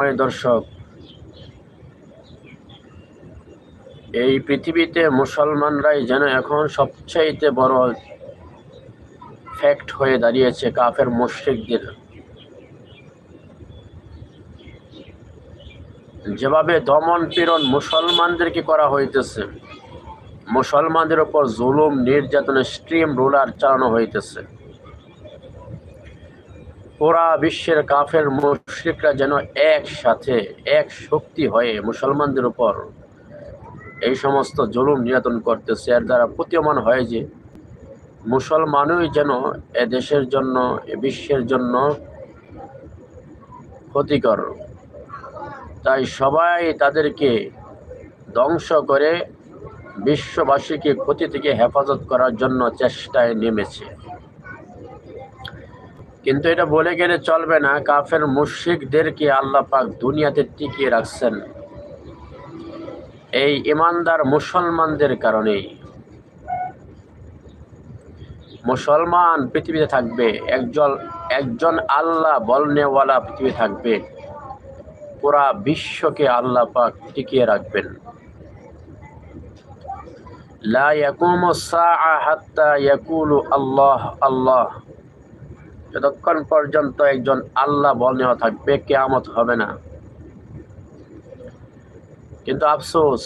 সম্মানিত দর্শক, এই পৃথিবীতে মুসলমানরাই যেন এখন সবচাইতে বড় ফ্যাক্ট হয়ে দাঁড়িয়েছে কাফের মুশ্রিকদের। যেভাবে দমন পীড়ন মুসলমানদেরকে করা হইতেছে, মুসলমানদের উপর জুলুম নির্যাতনের স্ট্রিম রুলার চালানো হইতেছে। পুরা বিশ্বের কাফের মুশ্রিকরা যেন একসাথে, এক শক্তি হয়ে মুসলমানদের উপর এই সমস্ত জুলুম নিয়ন্ত্রণ করতেছে। এর দ্বারা প্রতীয়মান হয় যে, মুসলমানই যেন এ দেশের জন্য, এ বিশ্বের জন্য ক্ষতিকর। তাই সবাই তাদেরকে ধ্বংস করে বিশ্ববাসীকে ক্ষতি থেকে হেফাজত করার জন্য চেষ্টায় নেমেছে। কিন্তু এটা বলে গেলে চলবে না। কাফের মুশ্রিকদেরকে আল্লাহ পাক দুনিয়াতে টিকিয়ে রাখছেন? এই ইমানদার মুসলমানদের কারণেই। মুসলমান পৃথিবীতে থাকবে, একজন একজন আল্লাহ বলনেওয়ালা পৃথিবী থাকবে। পুরা বিশ্বকে আল্লাহ পাক টিকিয়ে রাখবেন। লা আল্লাহ আল্লাহ। যতক্ষণ পর্যন্ত একজন আল্লাহ বলনেওয়া থাকবে, কেয়ামত হবে না। কিন্তু আফসোস,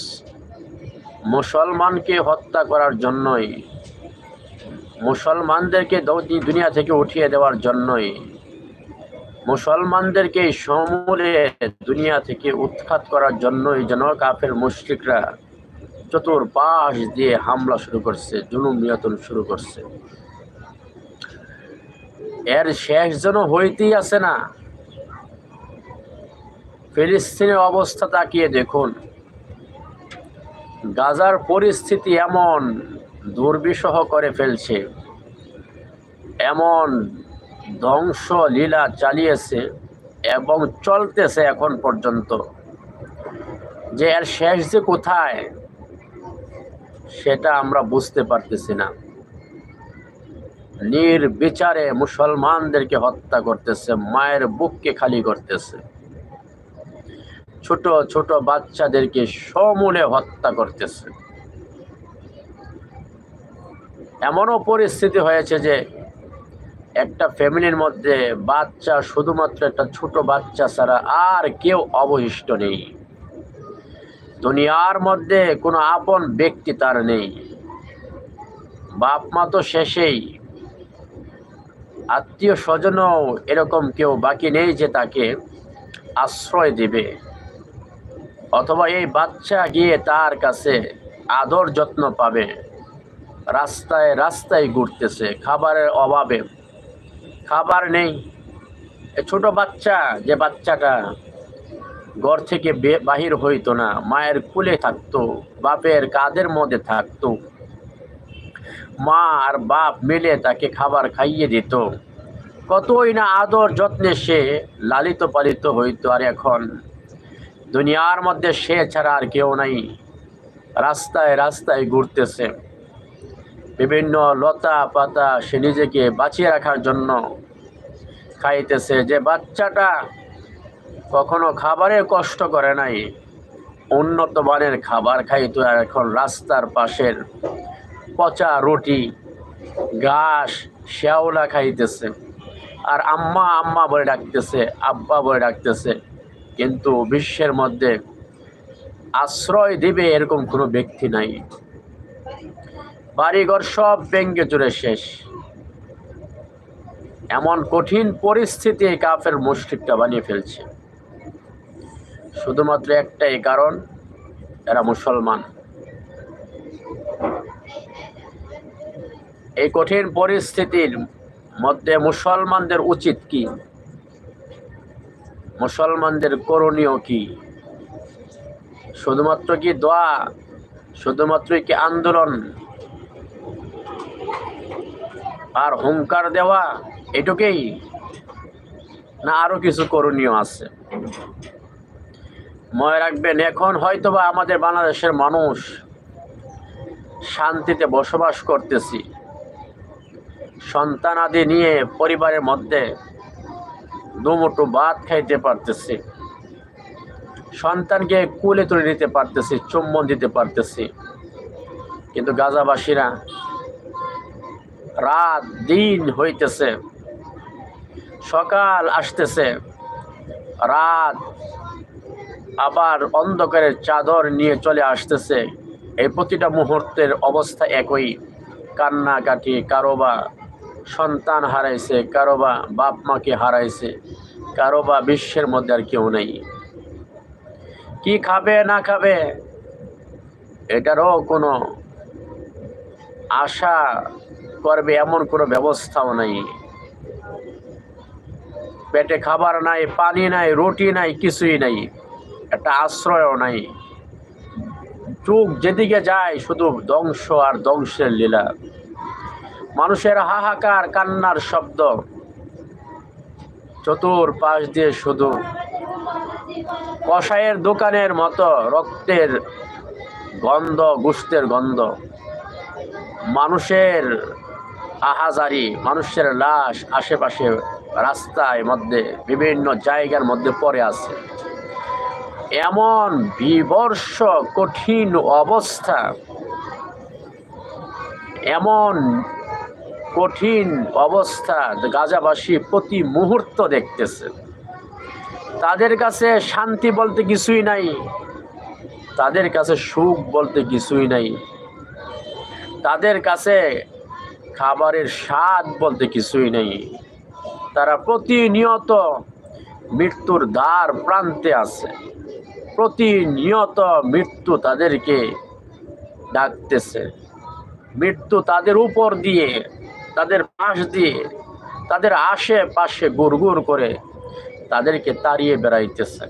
মুসলমানকে হত্যা করার জন্যই, মুসলমানদেরকে দুনিয়া থেকে উঠিয়ে দেওয়ার জন্যই, মুসলমানদেরকে সমূলে দুনিয়া থেকে উৎখাত করার জন্যই যেন কাফের মুশ্রিকরা চতুর্পাশ দিয়ে হামলা শুরু করছে, জুলুম নিয়ন্ত্রণ শুরু করছে। এর শেষ যেন হইতেই আছে না। ফিলিস্তিনের অবস্থা তাকিয়ে দেখুন। গাজার পরিস্থিতি এমন দুর্বিষহ করে ফেলছে। এমন ধ্বংস লীলা চালিয়েছে এবং চলতেছে এখন পর্যন্ত। যে এর শেষ যে কোথায়, সেটা আমরা বুঝতে পারতেছি না। নির্বিচারে মুসলমানদেরকে হত্যা করতেছে, মায়ের বুককে খালি করতেছে। ছোট ছোট বাচ্চাদেরকে সমূলে হত্যা করতেছে। এমনও পরিস্থিতি হয়েছে যে একটা ফ্যামিলির মধ্যে বাচ্চা, শুধুমাত্র একটা ছোট বাচ্চা ছাড়া আর কেউ অবশিষ্ট নেই। দুনিয়ার মধ্যে কোনো আপন ব্যক্তি তার নেই। বাপ মা তো শেষেই। আত্মীয় স্বজনও এরকম কেউ বাকি নেই যে তাকে আশ্রয় দেবে। অথবা এই বাচ্চা গিয়ে তার কাছে আদর যত্ন পাবে। রাস্তায় রাস্তায় ঘুরতেছে, খাবারের অভাবে। খাবার নেই। ছোট বাচ্চা, যে বাচ্চাটা ঘর থেকে বাহির হইতো না, মায়ের কুলে থাকতো, বাপের কাদের মধ্যে থাকতো। মা আর বাপ মিলে তাকে খাবার খাইয়ে দিত। কতই না আদর যত্নে সে লালিত পালিত হইতো আর এখন দুনিয়ার মধ্যে সে ছাড়া আর কেউ নাই। রাস্তায় রাস্তায় ঘুরতেছে। বিভিন্ন লতা পাতা সে নিজেকে বাঁচিয়ে রাখার জন্য খাইতেছে। যে বাচ্চাটা কখনো খাবারে কষ্ট করে নাই, উন্নত মানের খাবার খাইতো আর এখন রাস্তার পাশের পচা রুটি, ঘাস শ্যাওলা খাইতেছে। আর আম্মা আম্মা বলে ডাকতেছে, আব্বা বলে ডাকতেছে। কিন্তু বিশ্বের মধ্যে আশ্রয় দিবে এরকম কোনো ব্যক্তি নাই। বাড়িঘর সব ব্যঙ্গে জুড়ে শেষ। এমন কঠিন পরিস্থিতি কাফের মুশ্রিকটা বানিয়ে ফেলছে। শুধুমাত্র একটাই কারণ, এরা মুসলমান। এই কঠিন পরিস্থিতির মধ্যে মুসলমানদের উচিত কি? মুসলমানদের করণীয় কি? শুধুমাত্র কি দোয়া? শুধুমাত্র কি আন্দোলন? আর হুঙ্কার দেওয়া এটুকুই? না আরও কিছু করণীয় আছে? মনে রাখবেন, এখন হয়তোবা আমাদের বাংলাদেশের মানুষ শান্তিতে বসবাস করতেছি। সন্তানাদি নিয়ে পরিবারের মধ্যে দুমুটো ভাত খাইতে পারতেছি। সন্তানকে কুলে তুলে নিতে পারতেছি, চুম্বন দিতে পারতেছি। কিন্তু গাজাবাসীরা রাত দিন হইতেছে, সকাল আসতেছে, রাত আবার অন্ধকারের চাদর নিয়ে চলে আসতেছে। এই প্রতিটা মুহূর্তের অবস্থা একই, কান্নাকাটি, কারোবা সন্তান হারাইছে, কারও বা বাপ মাকে হারাইছে, কারও বা বিশ্বের মধ্যে আর কেউ নেই। কি খাবে, না খাবে, এটারও কোনো আশা করবে এমন কোনো ব্যবস্থাও নাই। পেটে খাবার নাই, পানি নাই, রুটি নাই, কিছুই নাই, একটা আশ্রয়ও নাই। চোখ যেদিকে যায়, শুধু ধ্বংস আর ধ্বংসের লীলা। মানুষের হাহাকার, কান্নার শব্দ। চতুর পাশ দিয়ে শুধু কষায়ের দোকানের মতো রক্তের গন্ধ, গুস্তের গন্ধ। মানুষের আহাজারি মানুষের লাশ আশেপাশে রাস্তায় মধ্যে, বিভিন্ন জায়গার মধ্যে পড়ে আছে। এমন বিবর্ষ কঠিন অবস্থা, এমন কঠিন অবস্থা গাজাবাসী প্রতি মুহূর্ত দেখতেছে। তাদের কাছে শান্তি বলতে কিছুই নাই। তাদের কাছে সুখ বলতে কিছুই নাই। তাদের কাছে খাবারের স্বাদ বলতে কিছুই নেই। তারা প্রতিনিয়ত মৃত্যুর দ্বার প্রান্তে আছে। প্রতিনিয়ত মৃত্যু তাদেরকে ডাকতেছে। মৃত্যু তাদের উপর দিয়ে তাদের পাশ দিয়ে, তাদের আশেপাশে গুড় করে তাদেরকে তাড়িয়ে বেড়াইতেছে।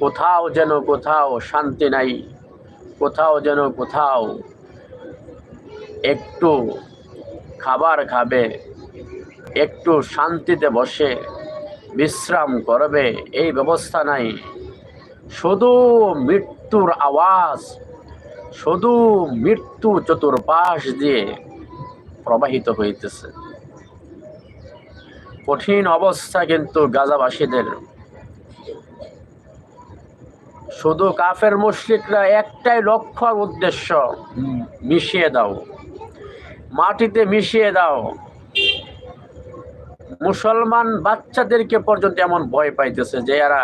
কোথাও যেন কোথাও শান্তি নাই, কোথাও যেন কোথাও একটু খাবার খাবে, একটু শান্তিতে বসে বিশ্রাম করবে, এই ব্যবস্থা নাই। শুধু মৃত্যুর আওয়াজ, শুধু মৃত্যু চতুর্পাশ দিয়ে প্রবাহিত হইতেছে। কঠিন অবস্থা কিন্তু গাজাবাসীদের। শুধু কাফের মুশ্রিকরা একটাই লক্ষ্য উদ্দেশ্য, মিশিয়ে দাও। মাটিতে মিশিয়ে দাও। মুসলমান বাচ্চাদেরকে পর্যন্ত এমন ভয় পাইতেছে যে এরা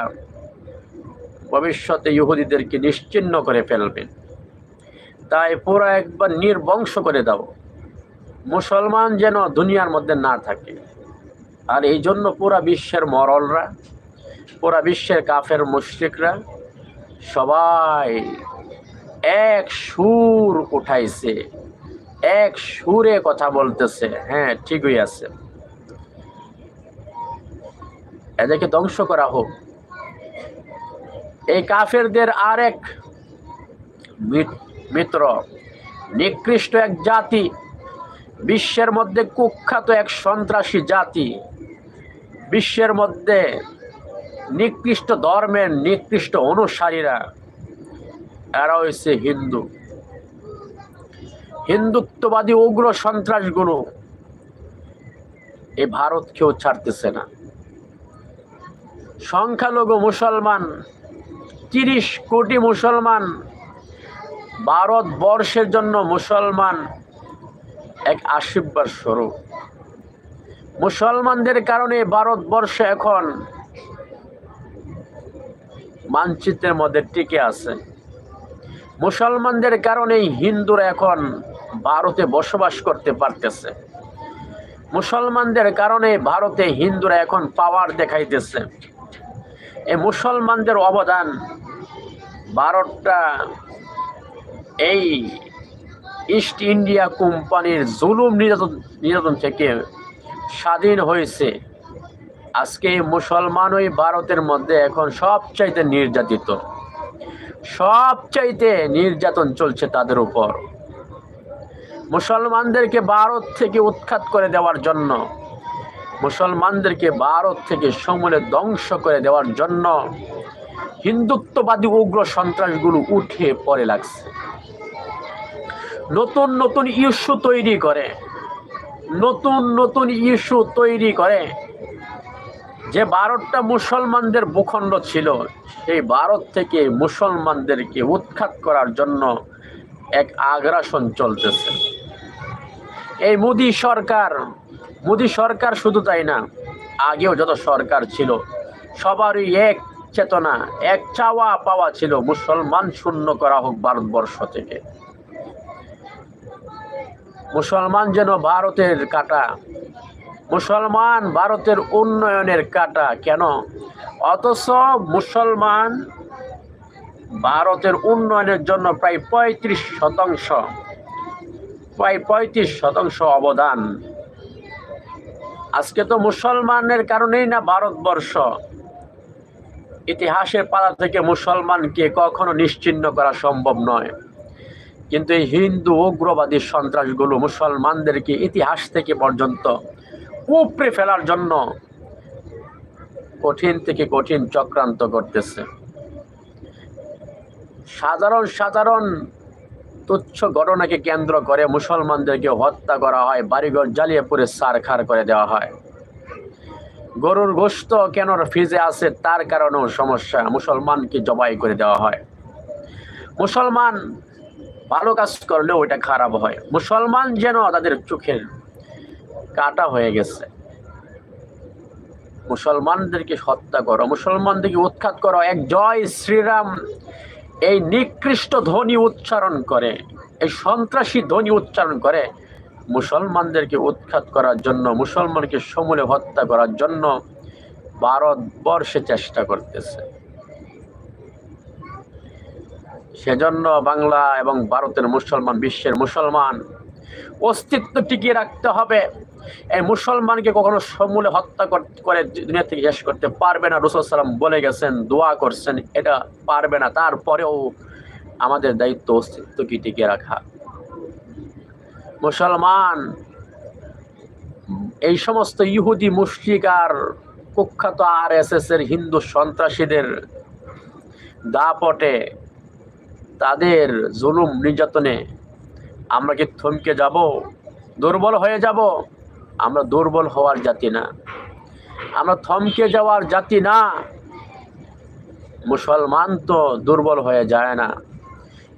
ভবিষ্যতে ইহুদিদেরকে নিশ্চিন্ন করে ফেলবে। তাই পুরো একবার নির্বংশ করে দাও। মুসলমান যেন দুনিয়ার মধ্যে না থাকে। আর এই জন্য পুরা বিশ্বের মরলরা, পুরা বিশ্বের কাফের মুশ্রিকরা সবাই এক সুর উঠাইছে, এক সুরে কথা বলতেছে। হ্যাঁ ঠিকই আছে। এদেরকে ধ্বংস করা হোক। এই কাফেরদের আরেক মিত- মিত্র, নিকৃষ্ট এক জাতি বিশ্বের মধ্যে কুখ্যাত এক সন্ত্রাসী জাতি। বিশ্বের মধ্যে নিকৃষ্ট ধর্মের নিকৃষ্ট অনুসারীরা। এরা হয়েছে হিন্দু। হিন্দুত্ববাদী উগ্র সন্ত্রাসগুলো এই ভারতকেও ছাড়তেছে না। সংখ্যালঘু মুসলমান, তিরিশ কোটি মুসলমান, ভারতবর্ষের জন্য মুসলমান এক আশীর্বাদ স্বরূপ। মুসলমানদের কারণে ভারতবর্ষ এখন মানচিত্রের মধ্যে টিকে আছে। মুসলমানদের কারণেই হিন্দুরা এখন ভারতে বসবাস করতে পারতেছে। মুসলমানদের কারণে ভারতে হিন্দুরা এখন পাওয়ার দেখাইতেছে। এই মুসলমানদের অবদান ভারতটা এই ইস্ট ইন্ডিয়া কোম্পানির জুলুম নির্যাতন নির্যাতন থেকে স্বাধীন হয়েছে। আজকে এই মুসলমান ওই ভারতের মধ্যে এখন সবচাইতে নির্যাতিত। সবচাইতে নির্যাতন চলছে তাদের উপর। মুসলমানদেরকে ভারত থেকে উৎখাত করে দেওয়ার জন্য, মুসলমানদেরকে ভারত থেকে সমূলে ধ্বংস করে দেওয়ার জন্য হিন্দুত্ববাদী উগ্র সন্ত্রাসগুলো উঠে পড়ে লাগছে। নতুন নতুন ইস্যু তৈরি করে। নতুন নতুন ইস্যু তৈরি করে। যে ভারতটা মুসলমানদের ভূখণ্ড ছিল, সেই ভারত থেকে মুসলমানদেরকে উৎখাত করার জন্য এক আগ্রাসন চলতেছে। এই মোদী সরকার মোদী সরকার শুধু তাই না, আগেও যত সরকার ছিল, সবারই এক চেতনা, এক চাওয়া পাওয়া ছিল মুসলমান শূন্য করা হোক ভারতবর্ষ থেকে। মুসলমান যেন ভারতের কাটা, মুসলমান ভারতের উন্নয়নের কাটা, কেন? অথচ মুসলমান ভারতের উন্নয়নের জন্য প্রায় পঁয়ত্রিশ শতাংশ, প্রায় পঁয়ত্রিশ শতাংশ অবদান। আজকে তো মুসলমানের কারণেই না ভারতবর্ষ? ইতিহাসের পালা থেকে মুসলমানকে কখনো নিশ্চিহ্ন করা সম্ভব নয়। কিন্তু এই হিন্দু উগ্রবাদী সন্ত্রাসগুলো মুসলমানদেরকে ইতিহাস থেকে পর্যন্ত উপড়ে ফেলার জন্য কঠিন থেকে কঠিন চক্রান্ত করতেছে। সাধারণ সাধারণ তুচ্ছ ঘটনাকে কেন্দ্র করে মুসলমানদেরকে হত্যা করা হয়, বাড়িঘর জ্বালিয়ে পুরে সারখার করে দেওয়া হয়। গরুর গোস্ত কেন ফ্রিজে আছে তার কারণেও সমস্যা, মুসলমানকে জবাই করে দেওয়া হয়। মুসলমান ভালো কাজ করলেও ওইটা খারাপ হয়। মুসলমান যেন তাদের চোখের কাটা হয়ে গেছে। মুসলমানদেরকে হত্যা করো, মুসলমানদেরকে উৎখাত করো, এক জয় শ্রীরাম এই নিকৃষ্ট ধ্বনি উচ্চারণ করে, এই সন্ত্রাসী ধ্বনি উচ্চারণ করে মুসলমানদেরকে উৎখাত করার জন্য, মুসলমানকে সমূলে হত্যা করার জন্য ভারতবর্ষে চেষ্টা করতেছে। সেজন্য বাংলা এবং ভারতের মুসলমান, বিশ্বের মুসলমান, অস্তিত্ব টিকিয়ে রাখতে হবে। এই মুসলমানকে কখনো সমূলে হত্যা করে দুনিয়া থেকে শেষ করতে পারবে না। রসুল সালাম বলে গেছেন, দোয়া করছেন, এটা পারবে না। তারপরেও আমাদের দায়িত্ব অস্তিত্বকে টিকিয়ে রাখা। মুসলমান, এই সমস্ত ইহুদি মুসলিক আর কুখ্যাত আর এস এস এর হিন্দু সন্ত্রাসীদের দাপটে তাদের জুলুম নির্যাতনে আমরা কি থমকে যাব? দুর্বল হয়ে যাব? আমরা দুর্বল হওয়ার জাতি না। আমরা থমকে যাওয়ার জাতি না। মুসলমান তো দুর্বল হয়ে যায় না।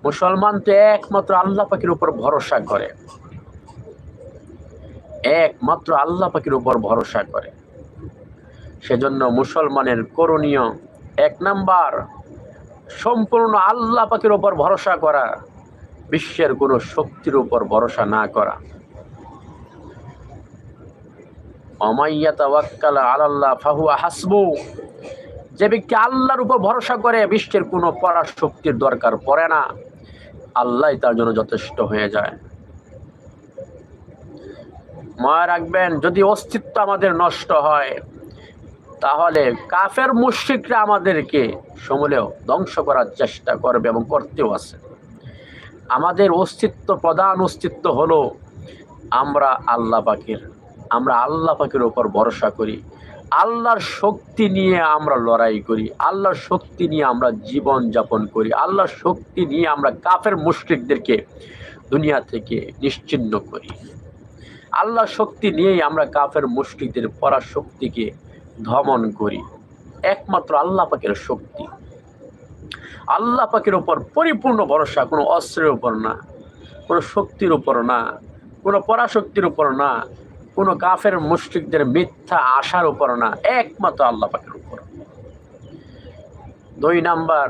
মুসলমান তো একমাত্র আল্লাহ পাখির উপর ভরসা করে। একমাত্র আল্লাহ পাখির উপর ভরসা করে। সেজন্য মুসলমানের করণীয় এক নাম্বার সম্পূর্ণ আল্লাহ পাখির উপর ভরসা করা, বিশ্বের কোনো শক্তির উপর ভরসা না করা। আলাল্লাহ ফাহুয়া হাসবু। যে ব্যক্তি আল্লাহর উপর ভরসা করে, বিশ্বের কোনো পরার শক্তির দরকার পড়ে না। আল্লাহ তার জন্য যথেষ্ট হয়ে যায়। মনে রাখবেন, যদি অস্তিত্ব আমাদের নষ্ট হয় তাহলে কাফের মুশ্রিকরা আমাদেরকে সমূলেও ধ্বংস করার চেষ্টা করবে এবং করতেও আছে। আমাদের অস্তিত্ব, প্রধান অস্তিত্ব হলো আমরা আল্লাহ পাখির আমরা আল্লাহ পাখির ওপর ভরসা করি। আল্লাহর শক্তি নিয়ে আমরা লড়াই করি, আল্লাহর শক্তি নিয়ে আমরা জীবন যাপন করি, আল্লাহর শক্তি নিয়ে আমরা কাফের মুশ্রিকদেরকে দুনিয়া থেকে নিশ্চিন্ন করি। আল্লাহর শক্তি নিয়েই আমরা কাফের মুশ্রিকদের পরাশক্তিকে ধমন করি। একমাত্র আল্লাহ পাকের শক্তি। আল্লাহ পাকের উপর পরিপূর্ণ ভরসা, কোনো অস্ত্রের উপর না, কোনো শক্তির উপর না, কোনো পরাশক্তির উপর না, কোনো কাফের মুশ্রিকদের মিথ্যা আশার উপর না, একমাত্র আল্লাহ পাকের উপর। দুই নাম্বার,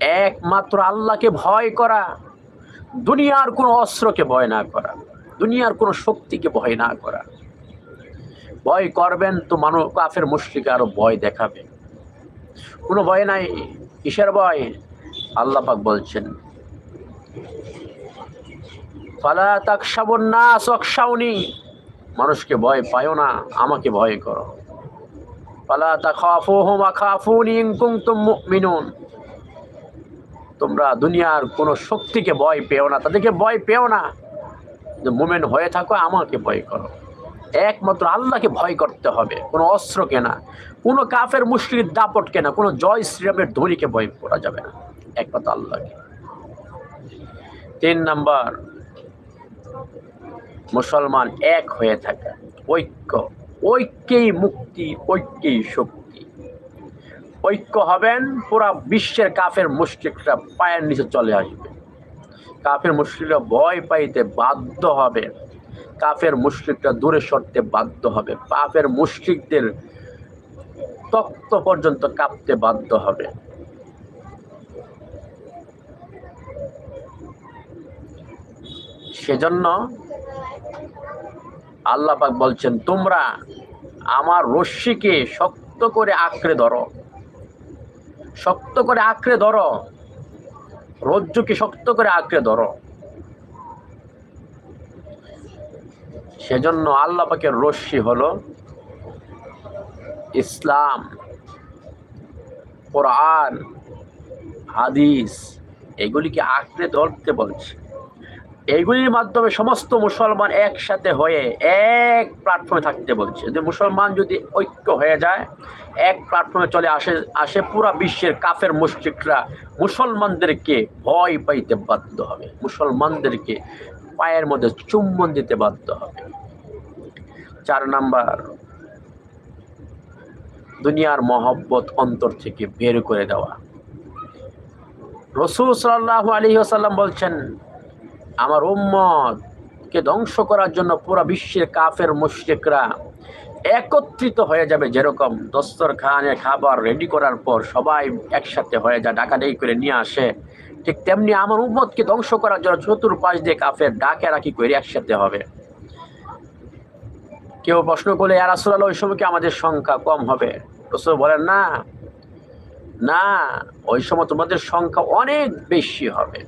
একমাত্র আল্লাহকে ভয় করা, দুনিয়ার কোনো অস্ত্রকে ভয় না করা, দুনিয়ার কোনো শক্তিকে ভয় না করা। ভয় করবেন তো মানুষ কাফের মুশ্রিকে আরও ভয় দেখাবে। কোনো ভয় নাই। কিসের ভয়? আল্লাহ পাক বলছেন, ফালা তাকসাবন না সকসাউনি মানুষকে ভয় পায়ও না, আমাকে ভয় করো। ফালা তাখাফুহুম আখাফুনি ইন কুনতুম মুমিনুন তোমরা দুনিয়ার কোনো শক্তিকে ভয় পেও না। তাদেরকে ভয় পেও না। মোমেন হয়ে থাকো, আমাকে ভয় করো। একমাত্র আল্লাহকে ভয় করতে হবে। কোনো অস্ত্র কেনা কোনো কাফের মুসলির দাপট কেনা কোনো জয় শ্রীরামের ধ্বনিকে ভয় করা যাবে না। একমাত্র আল্লাহকে। তিন নাম্বার, মুসলমান এক হয়ে থাকা। ঐক্য, ঐক্যেই মুক্তি, ঐক্যেই শক্তি। ঐক্য হবেন, পুরা বিশ্বের কাফের মুশরিকরা পায়ের নিচে চলে আসবে। কাফের মুশরিকরা ভয় পাইতে বাধ্য হবে। কাফের মুশরিকরা দূরে সরতে বাধ্য হবে। কাফের মুশরিকদের তক্ত পর্যন্ত কাঁপতে বাধ্য হবে। সেজন্য আল্লাহ পাক বলছেন, তোমরা আমার রশ্মিকে শক্ত করে আঁকড়ে ধরো। শক্ত করে আঁকড়ে ধরো। রজ্জুকে শক্ত করে আঁকড়ে ধরো। সেজন্য আল্লাহ পাকের রশ্মি হলো ইসলাম, কোরআন, হাদিস, এগুলিকে আঁকড়ে ধরতে বলছে। এইগুলির মাধ্যমে সমস্ত মুসলমান একসাথে হয়ে এক প্ল্যাটফর্মে থাকতে বলছে। যে মুসলমান যদি ঐক্য হয়ে যায়, এক প্ল্যাটফর্মে চলে আসে আসে পুরা বিশ্বের কাফের মুশরিকরা, মুসলমানদেরকে ভয় পাইতে বাধ্য হবে। মুসলমানদেরকে পায়ের মধ্যে চুম্বন দিতে বাধ্য হবে। চার নাম্বার, দুনিয়ার মহব্বত অন্তর থেকে বের করে দেওয়া। রসুল সাল্লাহ আলী আসাল্লাম বলছেন, আমার উম্মত কে ধ্বংস করার জন্য পুরো বিশ্বের কাফের মুশরিকরা একত্রিত হয়ে যাবে যেরকম দস্তরখানে খাবার রেডি করার পর সবাই একসাথে হয়ে যায় ডাকাডাকি করে নিয়ে আসে। ঠিক তেমনি আমার উম্মতকে ধ্বংস করার জন্য চতুর্পাশ দিয়ে কাফের ডাকে রাখি করে একসাথে হবে। কেউ প্রশ্ন করলে আর আসল ওই সময় কি আমাদের সংখ্যা কম হবে? রসুল বলেন, না না, ওই সময় তোমাদের সংখ্যা অনেক বেশি হবে।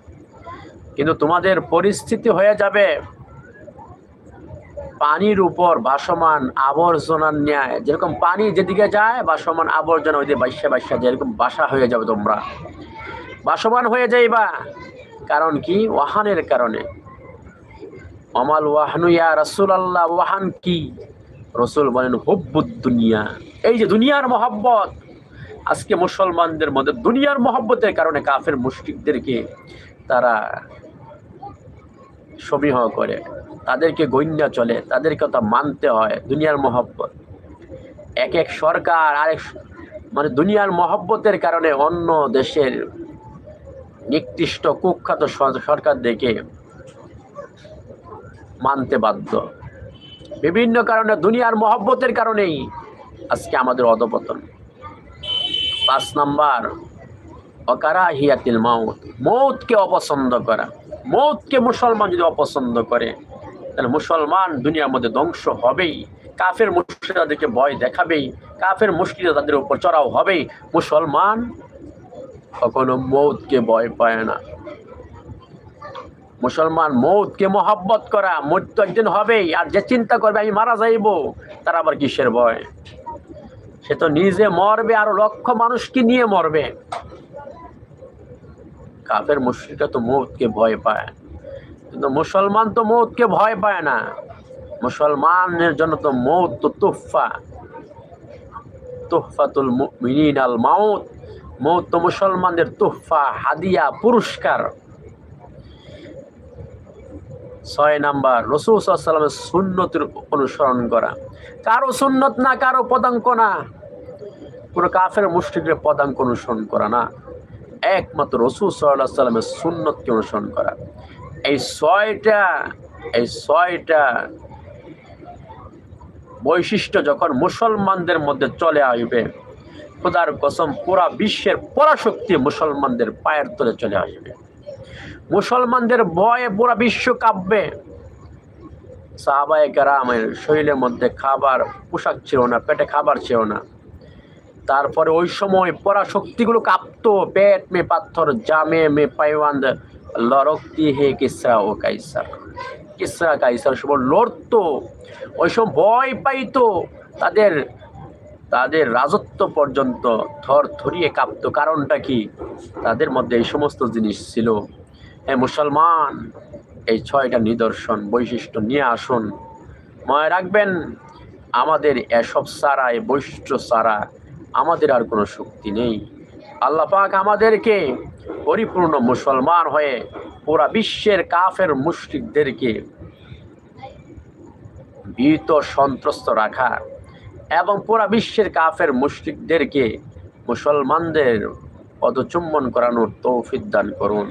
কিন্তু তোমাদের পরিস্থিতি হয়ে যাবে পানির উপর ভাসমান আবর্জনার ন্যায়। যেরকম পানি যেদিকে যায়, ভাসমান আবর্জনা ওই দিকে বাসা বাসা যেরকম বাসা হয়ে যাবে তোমরা। ভাসমান হয়ে যাইবা। কারণ কি? ওয়াহানের কারণে। অমাল ওয়াহানু ইয়া রসুল আল্লাহ ওয়াহান কি? রসুল বলেন, হব্বুদ দুনিয়া। এই যে দুনিয়ার মহব্বত। আজকে মুসলমানদের মধ্যে দুনিয়ার মহব্বতের কারণে কাফের মুশরিকদেরকে তারা সমীহ করে। তাদেরকে গণ্যা চলে তাদের কথা মানতে হয় দুনিয়ার মহব্বত। এক এক সরকার, আরেক মানে দুনিয়ার মহব্বতের কারণে অন্য দেশের নিকৃষ্ট কুখ্যাত সরকার দেখে মানতে বাধ্য। বিভিন্ন কারণে দুনিয়ার মহব্বতের কারণেই আজকে আমাদের অধপতন। পাঁচ নাম্বার, অকারা হিয়াতিল মাউত। মৌতকে অপছন্দ করা। মৌতকে মুসলমান যদি অপছন্দ করে, তাহলে মুসলমান দুনিয়ার মধ্যে ধ্বংস হবেই। কাফের মুশকিল তাদেরকে ভয় দেখাবেই। কাফের মুশকিল তাদের উপর চড়াও হবেই। মুসলমান কখনো মৌতকে ভয় পায় না। মুসলমান মৌতকে মহাব্বত করা মৃত্যু একদিন হবেই, আর যে চিন্তা করবে আমি মারা যাইব, তার আবার কিসের ভয়? সে তো নিজে মরবে আর লক্ষ মানুষকে নিয়ে মরবে। কাফের মুশ্রিকা তো মৌতকে ভয় পায়, কিন্তু মুসলমান তো মৌতকে ভয় পায় না। মুসলমানের জন্য তো মৌত তো তুফা তুফাতুল মিনিন আল মাউত। মৌত মুসলমানদের তুফা হাদিয়া, পুরস্কার। ছয় নাম্বার, রসুল সুন্নতির অনুসরণ করা। কারও সুন্নত না, কারও পদাঙ্ক না। কোনো কাফের মুষ্টিকের পদাঙ্ক অনুসরণ করা না। একমাত্র রসুল সাল্লাহ সাল্লামের সুন্নতকে অনুসরণ করা। এই ছয়টা এই ছয়টা বৈশিষ্ট্য যখন মুসলমানদের মধ্যে চলে আসবে খোদার কসম, পুরা বিশ্বের পরাশক্তি মুসলমানদের পায়ের তলে চলে আসবে। মুসলমানদের ভয়ে পুরা বিশ্ব কাঁপবে। সাহাবায়ে কেরামের শরীরের মধ্যে খাবার, পোশাক ছিল না, পেটে খাবার ছিল না। তারপরে ওই সময় পরাশক্তিগুলো কাঁপতো, পেট মে পাথর, জামে মে পাইওয়ান লড়কতি হে কিসরা ও কাইসার। কিসরা কাইসার সব লড়তো, ওই সময় ভয় পাইতো, তাদের তাদের রাজত্ব পর্যন্ত থর থরিয়ে কাঁপতো। কারণটা কি? তাদের মধ্যে এই সমস্ত জিনিস ছিল। হ্যাঁ মুসলমান, এই ছয়টা নিদর্শন, বৈশিষ্ট্য নিয়ে আসুন। মনে রাখবেন, আমাদের এসব সারা এ বৈশিষ্ট্য সারা আমাদের আর কোনো শক্তি নেই। আল্লাহ পাক আমাদেরকে পরিপূর্ণ মুসলমান হয়ে পুরা বিশ্বের কাফের মুশরিকদেরকে ভীত সন্ত্রস্ত রাখা এবং পুরা বিশ্বের কাফের মুশরিকদেরকে মুসলমানদের পদচুম্বন করানোর তৌফিক দান করুন।